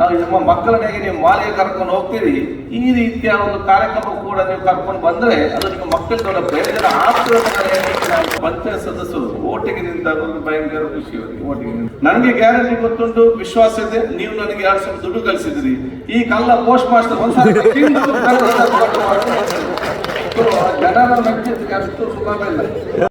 ನಾವು ನಿಮ್ಮ ಮಕ್ಕಳನ್ನೆಗೆ ನೀವು ಮಾಲೆಗೆ ಕರ್ಕೊಂಡು ಹೋಗ್ತೀರಿ, ಈ ರೀತಿಯ ಒಂದು ಕಾರ್ಯಕ್ರಮ ಕೂಡ ನೀವು ಕರ್ಕೊಂಡು ಬಂದ್ರೆ ಅದು ನಿಮ್ಮ ಮಕ್ಕಳಿಗೆ ದೊಡ್ಡ ಪ್ರಯೋಜನ ಆಗ್ತದೆ ಪಂಚಾಯತ್ ಸದಸ್ಯರು. ಓಟಿಗೆ ನಿಂತಾಗ ಒಂದು ಭಯಂಕರ ಖುಷಿ ಓಟಿಗೆ ನಿಂತ ನನಗೆ ಗ್ಯಾರಂಟಿ ಗೊತ್ತುಂಟು, ವಿಶ್ವಾಸ ಇದೆ, ನೀವು ನನಗೆ ಎರಡು ಸಾವಿರ ದುಡ್ಡು ಕಳಿಸಿದ್ರಿ. ಈ ಕಲ್ಲ ಪೋಸ್ಟ್ ಮಾಸ್ಟರ್ ಒಂದ್ಸಲ. ಜನರ ಅಷ್ಟು ಸುಲಭ ಇಲ್ಲ.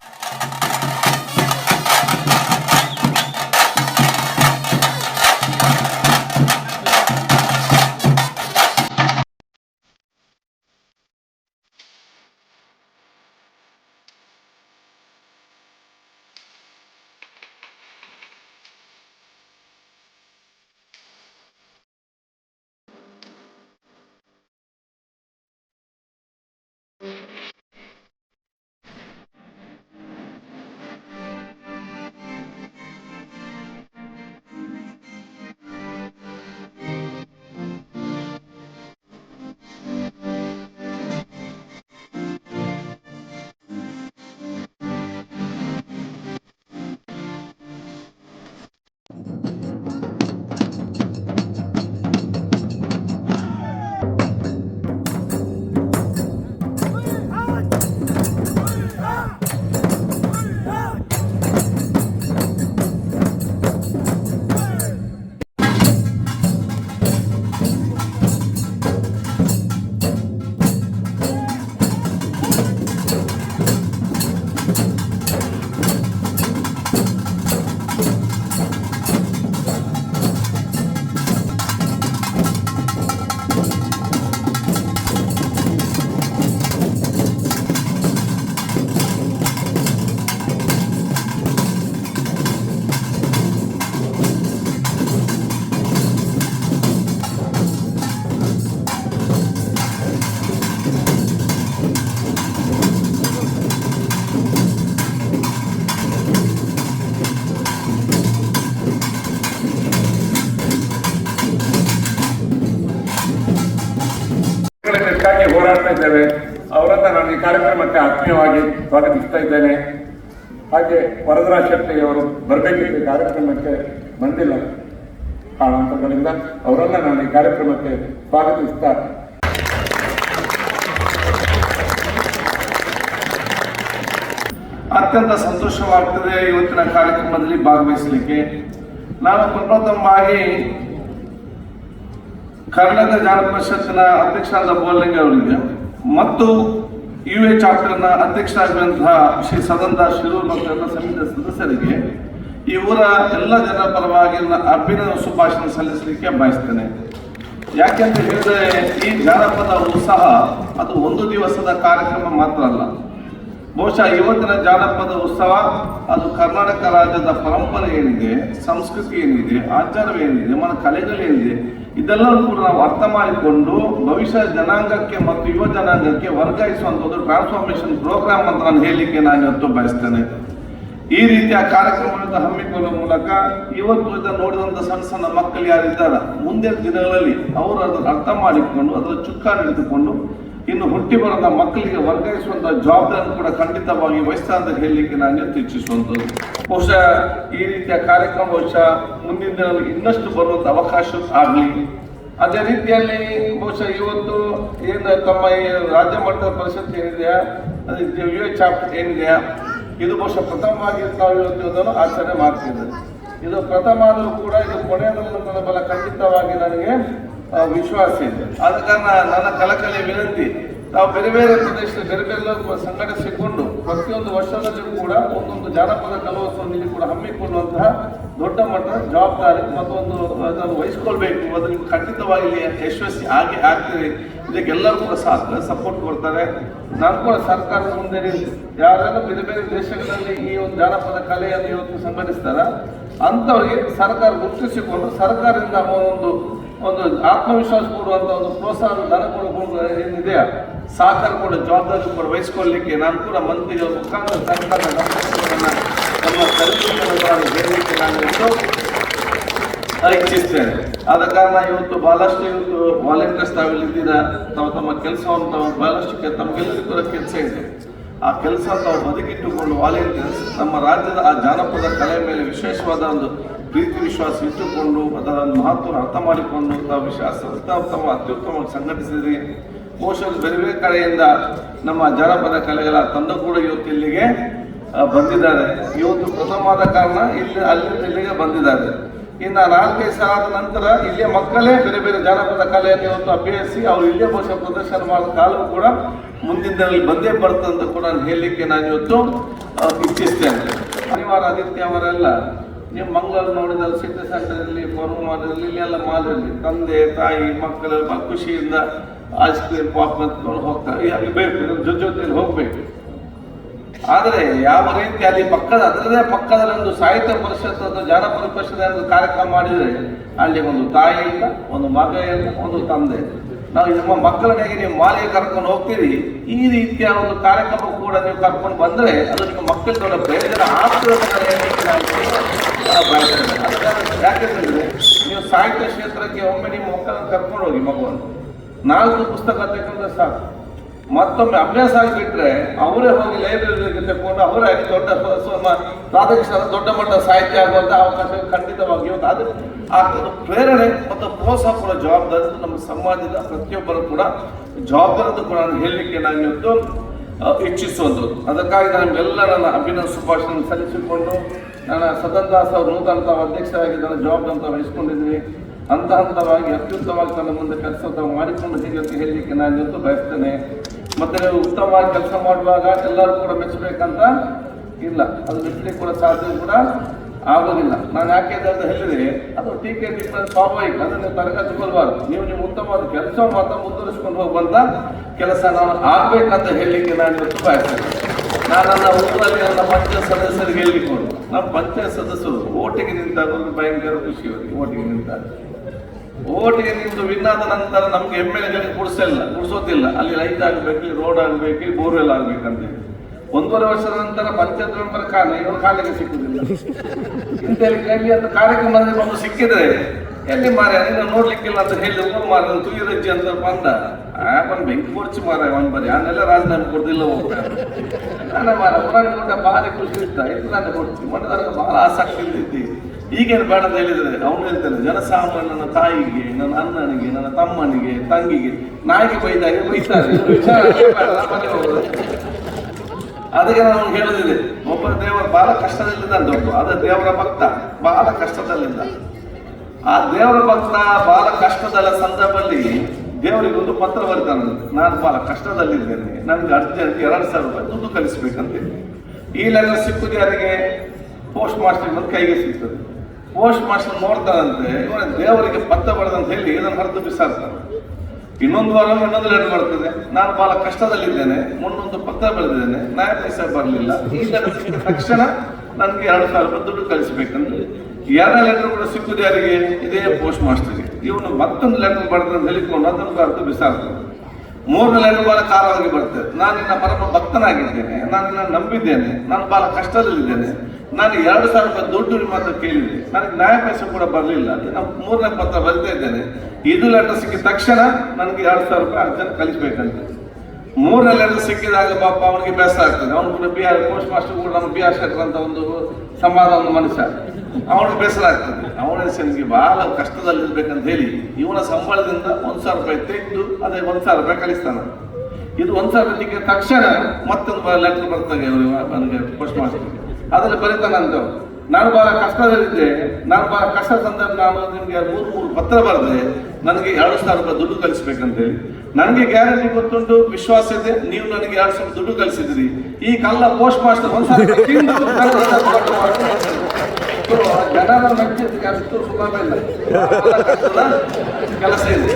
ಹೋರಾಡ್ತಾ ಇದ್ದೇವೆ. ಅವರನ್ನ ನಾನು ಈ ಕಾರ್ಯಕ್ರಮಕ್ಕೆ ಆತ್ಮೀಯವಾಗಿ ಸ್ವಾಗತಿಸ್ತಾ ಇದ್ದೇನೆ. ಹಾಗೆ ವರದರಾಜ್ ಶೆಟ್ಟಿ ಅವರು ಬರಬೇಕಿದ್ದ ಕಾರ್ಯಕ್ರಮಕ್ಕೆ ಬಂದಿಲ್ಲ ಕಾರಣಾಂತರಗಳಿಂದ ಅವರನ್ನ ನಾನು ಈ ಕಾರ್ಯಕ್ರಮಕ್ಕೆ ಸ್ವಾಗತಿಸ್ತಾ ಅತ್ಯಂತ ಸಂತೋಷವಾಗ್ತದೆ ಇವತ್ತಿನ ಕಾರ್ಯಕ್ರಮದಲ್ಲಿ ಭಾಗವಹಿಸಲಿಕ್ಕೆ. ನಾನು ಪ್ರಪ್ರಥಮವಾಗಿ ಕರ್ನಾಟಕ ಜಾನ ಪರಿಷತ್ತಿನ ಅಧ್ಯಕ್ಷರಾದ ಬೋಲಿಂಗ್ ಅವರಿಗೆ ಮತ್ತು ಯು ಎ ಚಾಪ್ಟರ್ನ ಅಧ್ಯಕ್ಷರಾಗಿರುವಂತಹ ಶ್ರೀ ಸದನದಾಸ್ ಶಿರೂರ್ ಮತ್ತು ಎಲ್ಲ ಸಮಿತಿಯ ಸದಸ್ಯರಿಗೆ ಈ ಊರ ಎಲ್ಲ ಜನರ ಪರವಾಗಿ ನನ್ನ ಸುಭಾಷಣ ಸಲ್ಲಿಸಲಿಕ್ಕೆ ಬಯಸ್ತೇನೆ. ಯಾಕೆಂತ ಹೇಳಿದ್ರೆ ಈ ಜಾನಪದ ಉತ್ಸಾಹ ಅದು ಒಂದು ದಿವಸದ ಕಾರ್ಯಕ್ರಮ ಮಾತ್ರ ಅಲ್ಲ. ಬಹುಶಃ ಇವತ್ತಿನ ಜಾನಪದ ಉತ್ಸವ, ಅದು ಕರ್ನಾಟಕ ರಾಜ್ಯದ ಪರಂಪರೆ ಏನಿದೆ, ಸಂಸ್ಕೃತಿ ಏನಿದೆ ಆಚಾರವೇನಿದೆ ನಮ್ಮ ಕಲೆಗಳೇನಿದೆ ಇದೆಲ್ಲವೂ ಕೂಡ ನಾವು ಅರ್ಥ ಮಾಡಿಕೊಂಡು ಭವಿಷ್ಯ ಜನಾಂಗಕ್ಕೆ ಮತ್ತು ಯುವ ಜನಾಂಗಕ್ಕೆ ವರ್ಗಾಯಿಸುವಂಥದ್ದು ಟ್ರಾನ್ಸ್ಫಾರ್ಮೇಶನ್ ಪ್ರೋಗ್ರಾಮ್ ಅಂತ ನಾನು ಹೇಳಲಿಕ್ಕೆ ನಾನು ಇವತ್ತು ಬಯಸ್ತೇನೆ. ಈ ರೀತಿಯ ಕಾರ್ಯಕ್ರಮಗಳನ್ನು ಹಮ್ಮಿಕೊಳ್ಳುವ ಮೂಲಕ ಇವತ್ತು ಇದನ್ನು ನೋಡಿದಂಥ ಸಣ್ಣ ಸಣ್ಣ ಮಕ್ಕಳು ಯಾರಿದ್ದಾರೆ, ಮುಂದಿನ ದಿನಗಳಲ್ಲಿ ಅವರು ಅದನ್ನು ಅರ್ಥ ಮಾಡಿಕೊಂಡು, ಅದರ ಚುಕ್ಕಾಣಿ ಹಿಡಿದುಕೊಂಡು ಇನ್ನು ಹುಟ್ಟಿ ಬರದ ಮಕ್ಕಳಿಗೆ ವರ್ಗಾಯಿಸುವಂತ ಜವಾಬ್ದಾರಿ ಕೂಡ ಖಂಡಿತವಾಗಿ ವಹಿಸ್ತಾ ಅಂತ ಹೇಳಲಿಕ್ಕೆ ನಾನು ಇಚ್ಛಿಸುವಂಥದ್ದು ಬಹುಶಃ ಈ ರೀತಿಯ ಕಾರ್ಯಕ್ರಮ ಬಹುಶಃ ಮುಂದಿನ ದಿನದಲ್ಲಿ ಇನ್ನಷ್ಟು ಬರುವಂತ ಅವಕಾಶ ಆಗಲಿ. ಅದೇ ರೀತಿಯಲ್ಲಿ ಬಹುಶಃ ಇವತ್ತು ಏನು ತಮ್ಮ ಈ ರಾಜ್ಯ ಮಟ್ಟದ ಪರಿಷತ್ ಏನಿದೆಯಾ, ಅದೇ ಯು ಎಚ್ ಆಫ್ ಏನಿದೆಯಾ, ಇದು ಬಹುಶಃ ಪ್ರಥಮವಾಗಿ ನಾವು ಇವತ್ತು ಆಚರಣೆ ಮಾಡ್ತಿದ್ದೇವೆ ಇದು ಪ್ರಥಮ ಆದರೂ ಕೂಡ ಇದು ಕೊನೆಯದಲ್ಲ ಬಲ ಖಂಡಿತವಾಗಿ ನನಗೆ ವಿಶ್ವಾಸ. ಇದೆ ಆದ ಕಾರಣ ನನ್ನ ಕಲಕಲೆ ವಿನಂತಿ, ನಾವು ಬೇರೆ ಬೇರೆ ಪ್ರದೇಶದ, ಬೇರೆ ಬೇರೆ ಸಂಘಟಿಸಿಕೊಂಡು ಪ್ರತಿಯೊಂದು ವರ್ಷದಲ್ಲೂ ಕೂಡ ಒಂದೊಂದು ಜಾನಪದ ಕಲೋತ್ಸವದಲ್ಲಿ ಕೂಡ ಹಮ್ಮಿಕೊಳ್ಳುವಂತಹ ದೊಡ್ಡ ಮಟ್ಟದ ಜವಾಬ್ದಾರಿ ಮತ್ತೊಂದು ಅದನ್ನು ವಹಿಸ್ಕೊಳ್ಬೇಕು. ಅದನ್ನು ಖಂಡಿತವಾಗಿ ಇಲ್ಲಿ ಯಶಸ್ವಿ ಆಗಿ ಆಗ್ತದೆ. ಇದಕ್ಕೆಲ್ಲರೂ ಕೂಡ ಸಾಥ್ ಸಪೋರ್ಟ್ ಕೊಡ್ತಾರೆ. ನಾನು ಕೂಡ ಸರ್ಕಾರದ ಮುಂದೆ ಇಲ್ಲಿ ಯಾರೆಲ್ಲ ಬೇರೆ ಬೇರೆ ದೇಶಗಳಲ್ಲಿ ಈ ಒಂದು ಜಾನಪದ ಕಲೆಯನ್ನು ಇವತ್ತು ಸಂಘಟಿಸ್ತಾರ? ಅಂಥವ್ರಿಗೆ ಸರ್ಕಾರ ಗುರುತಿಸಿಕೊಂಡು ಸರ್ಕಾರದಿಂದ ಒಂದು ಒಂದು ಆತ್ಮವಿಶ್ವಾಸ ಕೊಡುವಂತ ಒಂದು ಪ್ರೋತ್ಸಾಹ ಧನ ಕೂಡ ಏನಿದೆ, ಸಹಕಾರ ಕೂಡ, ಜವಾಬ್ದಾರಿ ಕೂಡ ವಹಿಸಿಕೊಳ್ಳಲಿಕ್ಕೆ ನಾನು ಕೂಡ ಮಂತ್ರಿಗಳ ಮುಖಾಂತರ ಸರ್ಕಾರ ನಮ್ಮ ಹೇಳಲಿಕ್ಕೆ ನಾನು ಇಚ್ಛಿಸ್ತೇನೆ ಆದ ಕಾರಣ ಇವತ್ತು ಬಹಳಷ್ಟು ಇವತ್ತು ವಾಲಂಟಿಯರ್ಸ್ ತಾವೆಲ್ಲ ತಾವು ತಮ್ಮ ಕೆಲಸವನ್ನು ತಾವು ಬಹಳಷ್ಟು ತಮ್ಮ ತಮಗೆಲ್ಲರಿಗೂ ಕೆಲಸ ಇದೆ. ಆ ಕೆಲಸ ತಾವು ಬದುಕಿಟ್ಟುಕೊಂಡು ವಾಲಂಟಿಯರ್ಸ್ ನಮ್ಮ ರಾಜ್ಯದ ಆ ಜಾನಪದ ಕಲೆ ಮೇಲೆ ವಿಶೇಷವಾದ ಒಂದು ಪ್ರೀತಿ ವಿಶ್ವಾಸ ಇಟ್ಟುಕೊಂಡು ಅದರ ಮಹತ್ವ ಅರ್ಥ ಮಾಡಿಕೊಂಡು ತಾವು ವಿಶ್ವಾಸ ಉತ್ತಮ ಅತ್ಯುತ್ತಮವಾಗಿ ಸಂಘಟಿಸಿದ್ರಿ. ಬಹುಶಃ ಬೇರೆ ಬೇರೆ ಕಡೆಯಿಂದ ನಮ್ಮ ಜಾನಪದ ಕಲೆಗಳ ತಂಡ ಕೂಡ ಇವತ್ತು ಇಲ್ಲಿಗೆ ಬಂದಿದ್ದಾರೆ. ಇವತ್ತು ಪ್ರಥಮವಾದ ಕಾರಣ ಇಲ್ಲಿ ಅಲ್ಲಿ ಇಲ್ಲಿಗೆ ಬಂದಿದ್ದಾರೆ. ಇನ್ನು ನಾಲ್ಕೈದು ಆದ ನಂತರ ಇಲ್ಲಿಯ ಮಕ್ಕಳೇ ಬೇರೆ ಬೇರೆ ಜಾನಪದ ಕಲೆಯನ್ನು ಇವತ್ತು ಅಭ್ಯಸಿಸಿ ಅವರು ಇಲ್ಲೇ ಬಹುಶಃ ಪ್ರದರ್ಶನ ಮಾಡೋ ಕಾಲವು ಕೂಡ ಮುಂದಿನ ದಿನದಲ್ಲಿ ಬಂದೇ ಬರ್ತದೆ ಅಂತ ಕೂಡ ನಾನು ಹೇಳಲಿಕ್ಕೆ ನಾನು ಇವತ್ತು ಇಚ್ಛಿಸ್ತೇನೆ. ಶನಿವಾರ ಆದಿತ್ಯ ಅವರೆಲ್ಲ ನೀವು ಮಂಗಳೂರು ನೋಡಿದಲ್ಲಿ ಸಿಟಿ ಸೆಂಟರಲ್ಲಿ ಫೋರ್ಮ್ ಇಲ್ಲೆಲ್ಲ ಮಾಲಲ್ಲಿ ತಂದೆ, ತಾಯಿ, ಮಕ್ಕಳು ಖುಷಿಯಿಂದ ಐಸ್ ಕ್ರೀಮ್ ಪಾಪ್ ಅಂತ್ಕೊಂಡು ಹೋಗ್ತಾರೆ. ಅಲ್ಲಿ ಬೇಕು ಜೊತೆ ಜೊತೆಯಲ್ಲಿ ಹೋಗ್ಬೇಕು. ಆದರೆ ಯಾವ ರೀತಿ ಅಲ್ಲಿ ಪಕ್ಕದ, ಅದರದೇ ಪಕ್ಕದಲ್ಲಿ ಒಂದು ಸಾಹಿತ್ಯ ಪರಿಷತ್ ಅಥವಾ ಜಾನಪದ ಪರಿಷತ್ ಒಂದು ಕಾರ್ಯಕ್ರಮ ಮಾಡಿದರೆ ಅಲ್ಲಿ ಒಂದು ತಾಯಿ ಇಲ್ಲ, ಒಂದು ಮಗ ಇಲ್ಲ, ಒಂದು ತಂದೆ. ನಾವು ನಿಮ್ಮ ಮಕ್ಕಳನ್ನಾಗಿ ನೀವು ಮಾಲೆ ಕರ್ಕೊಂಡು ಹೋಗ್ತೀರಿ. ಈ ರೀತಿಯ ಒಂದು ಕಾರ್ಯಕ್ರಮ ಕೂಡ ನೀವು ಕರ್ಕೊಂಡು ಬಂದರೆ ಅದು ನಿಮ್ಮ ಮಕ್ಕಳ ಪ್ರಯೋಜನ ಆಗ್ತದೆ ಅಂತ ನಾನು ಹೇಳಲಿಕ್ಕೆ ನಾನು, ಆ, ಬಯಸ್ತೇನೆ. ಯಾಕೆಂದ್ರೆ ನೀವು ಸಾಹಿತ್ಯ ಕ್ಷೇತ್ರಕ್ಕೆ ಒಮ್ಮೆ ನಿಮ್ಮ ಮಕ್ಕಳನ್ನು ಕರ್ಕೊಂಡು ಹೋಗಿ ಮಗುವನ್ನು. ನಾಲ್ಕು ಪುಸ್ತಕ ತಗೊಂಡ್ರೆ ಸಾಕು. ಮತ್ತೊಮ್ಮೆ ಅಭ್ಯಾಸ ಆಗಿಬಿಟ್ರೆ ಅವರೇ ಹೋಗಿ ಲೈಬ್ರರಿಗೆ ತಗೊಂಡು ಅವರೇ ಆಗಿ ದೊಡ್ಡ ರಾಧಾಕೃಷ್ಣ ದೊಡ್ಡ ಮಟ್ಟ ಸಾಹಿತ್ಯ ಆಗುವಂತ ಅವಕಾಶ ಖಂಡಿತವಾಗಿ ಒಂದು ಅದು ಆ ಪ್ರೇರಣೆ ಮತ್ತು ಪ್ರೋತ್ಸಾಹ ಕೂಡ ಜವಾಬ್ದಾರಿ ನಮ್ಮ ಸಮಾಜದ ಪ್ರತಿಯೊಬ್ಬರು ಕೂಡ ಜವಾಬ್ದಾರಿ ಅಂತ ಕೂಡ ಹೇಳಲಿಕ್ಕೆ ನಾನು ಇವತ್ತು ಇಚ್ಛಿಸುವಂಥದ್ದು. ಅದಕ್ಕಾಗಿ ನಾನು ಎಲ್ಲ ನನ್ನ ಅಭಿನವ ಶುಭಾಶಯ ಸಲ್ಲಿಸಿಕೊಂಡು ನನ್ನ ಸದನ್ ದಾಸ್ ಅವರು ನೂತನ ತಾವು ಅಧ್ಯಕ್ಷರಾಗಿ ನನ್ನ ಜವಾಬ್ದಾರಿ ತಾವು ವಹಿಸ್ಕೊಂಡಿದ್ದೀನಿ ಹಂತ ಹಂತವಾಗಿ ಅತ್ಯುತ್ತಮವಾಗಿ ತನ್ನ ಮುಂದೆ ಕೆಲಸ ತಾವು ಮಾಡಿಕೊಂಡು ಹೀಗೆ ಅಂತ ಹೇಳಲಿಕ್ಕೆ ನಾನು ಇವತ್ತು ಬಯಸ್ತೇನೆ. ಮತ್ತೆ ನೀವು ಉತ್ತಮವಾಗಿ ಕೆಲಸ ಮಾಡುವಾಗ ಎಲ್ಲರೂ ಕೂಡ ಮೆಚ್ಚಬೇಕಂತ ಇಲ್ಲ. ಅದು ಮೆಚ್ಚಲಿಕ್ಕೆ ಕೂಡ ಸಾಧ್ಯ ಕೂಡ ಆಗೋದಿಲ್ಲ. ನಾನು ಯಾಕೆ ಅಂತ ಹೇಳಿದ್ರೆ, ಅದು ಟೀಕೆ ಟಿಪ್ಪಣಿ ಸ್ವಾಭಾವಿಕ. ಅದನ್ನು ನೀವು ತರಗತಿ ಕೊಡಬಾರ್ದು ನೀವು ನೀವು ಉತ್ತಮವಾದ ಕೆಲಸ ಮಾತ್ರ ಮುಂದುವರಿಸ್ಕೊಂಡು ಹೋಗುವಂತ ಕೆಲಸ ನಾನು ಆಗ್ಬೇಕಂತ ಹೇಳಲಿಕ್ಕೆ ನಾನು ಇವತ್ತು ಬಯಸ್ತೇನೆ. ನಾನು ನನ್ನ ಊರಲ್ಲಿ ನನ್ನ ಪಂಚಾಯತ್ ಸದಸ್ಯರಿಗೆ ಹೇಳಿಕೊಂಡು ನಮ್ಮ ಪಂಚಾಯತ್ ಸದಸ್ಯರು ಓಟಿಗೆ ನಿಂತಾಗ ಒಂದು ಭಯಂಕರ ಖುಷಿ ಅವರಿಗೆ ಓಟಿಗೆ ನಿಂತಾಗ. ಓಟಿಗೆ ನಿಂತು ವಿನ್ ಆದ ನಂತರ ನಮ್ಗೆ ಎಂ ಎಲ್ ಎಗಳಿಗೆ ಕುಡಿಸಲ್ಲ ಕುಡಿಸೋದಿಲ್ಲ ಅಲ್ಲಿ ಲೈಟ್ ಆಗ್ಬೇಕು ರೋಡ್ ಆಗ್ಬೇಕು ಬೋರ್ವೆಲ್ ಆಗ್ಬೇಕಂತ. ಒಂದೂವರೆ ವರ್ಷದ ನಂತರ ಪಂಚಾಯತ್ ಮೆಂಬರ್ ಕಾಲ ಇವರು ಕಾಲಿಗೆ ಸಿಕ್ಕುದಿಲ್ಲ. ಅಂತ ಕಾರ್ಯಕ್ರಮದಲ್ಲಿ ಬಂದು ಸಿಕ್ಕಿದ್ರೆ ಎಲ್ಲಿ ಮಾರ ನೀನು ನೋಡ್ಲಿಕ್ಕಿಲ್ಲ ಅಂತ ಹೇಳಿ ಊರು ಮಾರ ತುಯ್ಯರಜ್ಜಿ ಅಂತ ಬಂದ. ಆ ಬೆಂಕಿ ಕೊಡ್ಚಿ ಮಾರ ಅವನ್ ಬರೀ. ಅವನ್ನೆಲ್ಲ ರಾಜೀನಾಮೆ ಕೊಡ್ದಿಲ್ಲ ಹೋಗ್ತಾರೆ ನಾನು ಮಾರ ಪುರಾಣ ಕೊಟ್ಟ ಖುಷಿ ಇಷ್ಟ ಇದು ನಾನು ಕೊಡ್ತೀನಿ ಬಹಳ ಆಸಕ್ತಿ ಇದ್ದಿದ್ದಿ. ಈಗೇನು ಬೇಡ ಅಂತ ಹೇಳಿದ್ರೆ ಅವನು ಹೇಳ್ತಾನೆ ನನ್ನ ತಾಯಿಗೆ, ನನ್ನ ಅಣ್ಣನಿಗೆ, ನನ್ನ ತಮ್ಮನಿಗೆ, ತಂಗಿಗೆ, ನಾಯಿಗೆ ಬೈದಾಗೆ ಬೈತಾರೆ. ಅದಕ್ಕೆ ನಾನು ಹೇಳುದಿದೆ, ಒಬ್ಬ ದೇವರ ಬಹಳ ಕಷ್ಟದಲ್ಲಿದ್ದ ಒಬ್ಬ ಅದ ದೇವರ ಭಕ್ತ ಬಹಳ ಕಷ್ಟದಲ್ಲಿದ್ದ. ಆ ದೇವರ ಭಕ್ತ ಬಹಳ ಕಷ್ಟದಲ್ಲ ಸಂದರ್ಭದಲ್ಲಿ ದೇವರಿಗೆ ಒಂದು ಪತ್ರ ಬರ್ತಾನೆ. ನಾನು ಬಹಳ ಕಷ್ಟದಲ್ಲಿದ್ದೇನೆ. ನನಗೆ ಅರ್ಜೆಂಟ್ ಎರಡು ಸಾವಿರ ರೂಪಾಯಿ ದುಡ್ಡು ಕಲಿಸ್ಬೇಕಂತ ಈ ಲೆಟರ್ ಸಿಕ್ಕುದು ಯಾರಿಗೆ? ಪೋಸ್ಟ್ ಮಾಸ್ಟರ್ ಬಂದು ಕೈಗೆ ಸಿಗ್ತದೆ. ಪೋಸ್ಟ್ ಮಾಸ್ಟರ್ ನೋಡ್ತಾನಂತೆ ಇವನ ದೇವರಿಗೆ ಪತ್ರ ಬರೆದಂತ ಹೇಳಿ ಇದನ್ನು ಹರಿದು ಬಿಸಾಡ್ತಾನೆ. ಇನ್ನೊಂದು ವಾರ ಇನ್ನೊಂದು ಲೆಟರ್ ಬರ್ತದೆ. ನಾನು ಬಹಳ ಕಷ್ಟದಲ್ಲಿದ್ದೇನೆ. ಮುನ್ನೊಂದು ಪತ್ರ ಬರೆದಿದ್ದೇನೆ. ನಾಯಕ ಬರಲಿಲ್ಲ. ಈ ಲೆಟರ್ ಸಿಕ್ಕಿದ ತಕ್ಷಣ ನನಗೆ ಎರಡು ಸಾವಿರ ರೂಪಾಯಿ ದುಡ್ಡು ಕಳಿಸ್ಬೇಕಂದ್ರೆ ಎರಡನೇ ಲೆಟರ್ ಕೂಡ ಸಿಕ್ಕುದು ಯಾರಿಗೆ? ಇದೇ ಪೋಸ್ಟ್ ಮಾಸ್ಟರ್ಗೆ. ಇವನು ಮತ್ತೊಂದು ಲೆಟರ್ ಬರೆದ್ರೆ ಹೇಳಿಕೊಂಡು ಅದನ್ನು ಬರೆದು ಬಿಸಾಡ್ತಾನೆ ಮೂರನೇ ಲೆಟರ್ ಬಾಲ ಕಾಲವಾಗಿ ಬರ್ತದೆ. ನಾನು ನಿನ್ನ ಪರಮ ಭಕ್ತನಾಗಿದ್ದೇನೆ. ನಾನು ನಿನ್ನ ನಂಬಿದ್ದೇನೆ. ನಾನು ಬಹಳ ಕಷ್ಟದಲ್ಲಿದ್ದೇನೆ. ನಾನು ಎರಡು ಸಾವಿರ ರೂಪಾಯಿ ದುಡ್ಡು ನಿಮ್ಮ ಹತ್ರ ಕೇಳಿದೆ. ನನಗೆ ನ್ಯಾಯ ಪೈಸೆ ಕೂಡ ಬರಲಿಲ್ಲ ನಾನು ಮೂರನೇ ಪತ್ರ ಬರ್ತಾ ಇದ್ದೇನೆ. ಇದು ಲೆಟರ್ ಸಿಕ್ಕಿದ ತಕ್ಷಣ ನನಗೆ ಎರಡು ಸಾವಿರ ರೂಪಾಯಿ ಅರ್ಜೆಂಟ್ ಕಳಿಸ್ಬೇಕಂತೆ. ಮೂರನೇ ಲೆಟರ್ ಸಿಕ್ಕಿದಾಗ ಪಾಪ ಅವನಿಗೆ ಬೇಸರ ಆಗ್ತದೆ. ಅವನು ಕೂಡ ಬಿ ಆರ್ ಪೋಸ್ಟ್ ಮಾಸ್ಟರ್ ಕೂಡ ನಮ್ಮ ಬಿ ಆರ್ ಶೆಟ್ಟರ್ ಅಂತ ಒಂದು ಸಮಾನ ಒಂದು ಮನುಷ್ಯ. ಅವನಿಗೆ ಬೇಸರ ಆಗ್ತದೆ ಅವನ ನನಗೆ ಬಹಳ ಕಷ್ಟದಲ್ಲಿರ್ಬೇಕಂತ ಹೇಳಿ ಇವನ ಸಂಬಳದಿಂದ ಒಂದು ಸಾವಿರ ರೂಪಾಯಿ ತೆಗೆದು ಅದೇ ಒಂದು ಸಾವಿರ ರೂಪಾಯಿ ಕಳಿಸ್ತಾನೆ. ಇದು ಒಂದು ಸಾವಿರ ರೂಪಾಯಿ ತಕ್ಷಣ ಮತ್ತೊಂದು ಲೆಟರ್ ಬರ್ತದೆ ನನಗೆ ಪೋಸ್ಟ್ ಮಾಡ್ತೀನಿ ಅದರಲ್ಲಿ ಬರೀತಾನಂತ ಅಂತ ನಾನು ಬಹಳ ಕಷ್ಟದಲ್ಲಿದ್ದೆ. ನಾನು ಬಹಳ ಕಷ್ಟ ಸಂದರ್ಭ ನಾನು ನಿಮಗೆ ಮೂರು ಮೂರು ಪತ್ರ ಬರೆದೆ. ನನಗೆ ಎರಡು ಸಾವಿರ ರೂಪಾಯಿ ದುಡ್ಡು ಕಳಿಸ್ಬೇಕಂತೇಳಿ. ನನಗೆ ಗ್ಯಾರಂಟಿ ಗೊತ್ತುಂಟು, ವಿಶ್ವಾಸ ಇದೆ. ನೀವು ನನಗೆ ಎರಡು ಸಾವಿರ ದುಡ್ಡು ಕಳಿಸಿದ್ರಿ. ಈ ಕಲ್ಲ ಪೋಸ್ಟ್ ಮಾಸ್ಟರ್ ನನ್ನ ಜನರ ಸುಲಭ ಇಲ್ಲ. ಕೆಲಸ ಇದೆ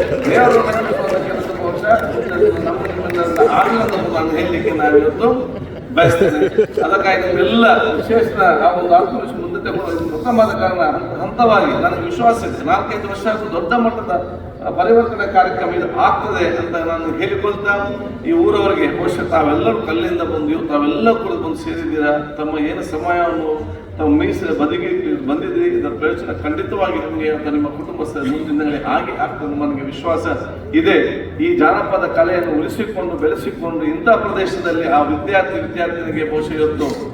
ಮೆಚ್ಚಿಸುವಂತ ಕೆಲಸ ಬಹುಶಃ ಹೇಳಲಿಕ್ಕೆ ನಾವಿವತ್ತು ಅದಕ್ಕಾಗಿ ನೀವೆಲ್ಲ ವಿಶೇಷ ಆ ಒಂದು ಆತ್ಮವಿಶ್ವಾಸ ಮುಂದೆ ತಗೊಂಡು ಉತ್ತಮವಾದ ಕಾರಣ ಹಂತ- ಹಂತವಾಗಿ, ನನಗೆ ವಿಶ್ವಾಸ ಇದೆ. ನಾಲ್ಕೈದು ವರ್ಷ ದೊಡ್ಡ ಮಟ್ಟದ ಪರಿವರ್ತನೆ ಕಾರ್ಯಕ್ರಮ ಇದು ಆಗ್ತದೆ ಅಂತ ನಾನು ಹೇಳಿಕೊಳ್ತಾ ಈ ಊರವರಿಗೆ ಬಹುಶಃ ತಾವೆಲ್ಲರೂ ಕಲ್ಲಿಂದ ಬಂದು ತಾವೆಲ್ಲ ಕೂಡ ಬಂದು ಸೇರಿದ್ದೀರಾ? ತಮ್ಮ ಏನು ಸಮಯವನ್ನು ತಾವು ಮೀಸಲ ಬದಿಗೆ ಬಂದಿದ್ದೀರಿ? ಇದರ ಪ್ರಯೋಜನ ಖಂಡಿತವಾಗಿ ನಿಮಗೆ ಅಂತ ನಿಮ್ಮ ಕುಟುಂಬ ಸ- ಆಗಿ ಆಗ್ತದೆ ನನಗೆ ವಿಶ್ವಾಸ ಇದೆ. ಈ ಜಾನಪದ ಕಲೆಯನ್ನು ಉಳಿಸಿಕೊಂಡು, ಬೆಳೆಸಿಕೊಂಡು ಇಂಥ ಪ್ರದೇಶದಲ್ಲಿ ಆ ವಿದ್ಯಾರ್ಥಿ, ವಿದ್ಯಾರ್ಥಿನಿಗೆ ಬಹುಶಃ ಇವತ್ತು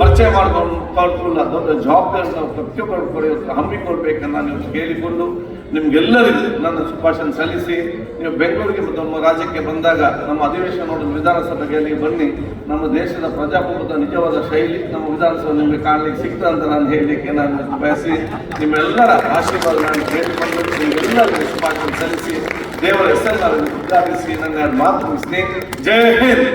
ಪರಿಚಯ ಮಾಡಿಕೊಂಡು ಕೊಡ್ಕೊಳ್ಳ ದೊಡ್ಡ ಜವಾಬ್ದಾರಿ ನಾವು ಪ್ರತಿಯೊಬ್ಬರು ಪಡೆಯೋದು ಹಮ್ಮಿಕೊಳ್ಬೇಕನ್ನ ನೀವು ಕೇಳಿಕೊಂಡು ನಿಮ್ಗೆಲ್ಲರಿಗೂ ನನ್ನ ಶುಭಾಶಯ ಸಲ್ಲಿಸಿ, ನೀವು ಬೆಂಗಳೂರಿಗೆ ನಮ್ಮ ರಾಜ್ಯಕ್ಕೆ ಬಂದಾಗ ನಮ್ಮ ಅಧಿವೇಶನ ನೋಡಲು ವಿಧಾನಸಭೆಗೆ ಬನ್ನಿ, ನಮ್ಮ ದೇಶದ ಪ್ರಜಾಪ್ರಭುತ್ವ ನಿಜವಾದ ಶೈಲಿ, ನಮ್ಮ ವಿಧಾನಸಭೆ ನಿಮಗೆ ಕಾಣಲಿಕ್ಕೆ ಸಿಗ್ತದೆ ಅಂತ ನಾನು ಹೇಳಲಿಕ್ಕೆ ನಾನು ಬಯಸಿ, ನಿಮ್ಮೆಲ್ಲರ ಆಶೀರ್ವಾದ ನಾನು ಕೇಳಿಕೊಂಡು ನಿಮಗೆಲ್ಲರಿಗೂ ಶುಭಾಶಯ ಸಲ್ಲಿಸಿ, ದೇವರ ಹೆಸರನ್ನು ಉದ್ಘಾಟಿಸಿ, ನನ್ನ ಮಾತು ಮುಗಿಸ್ತೀನಿ ಜೈ ಹಿಂದ್!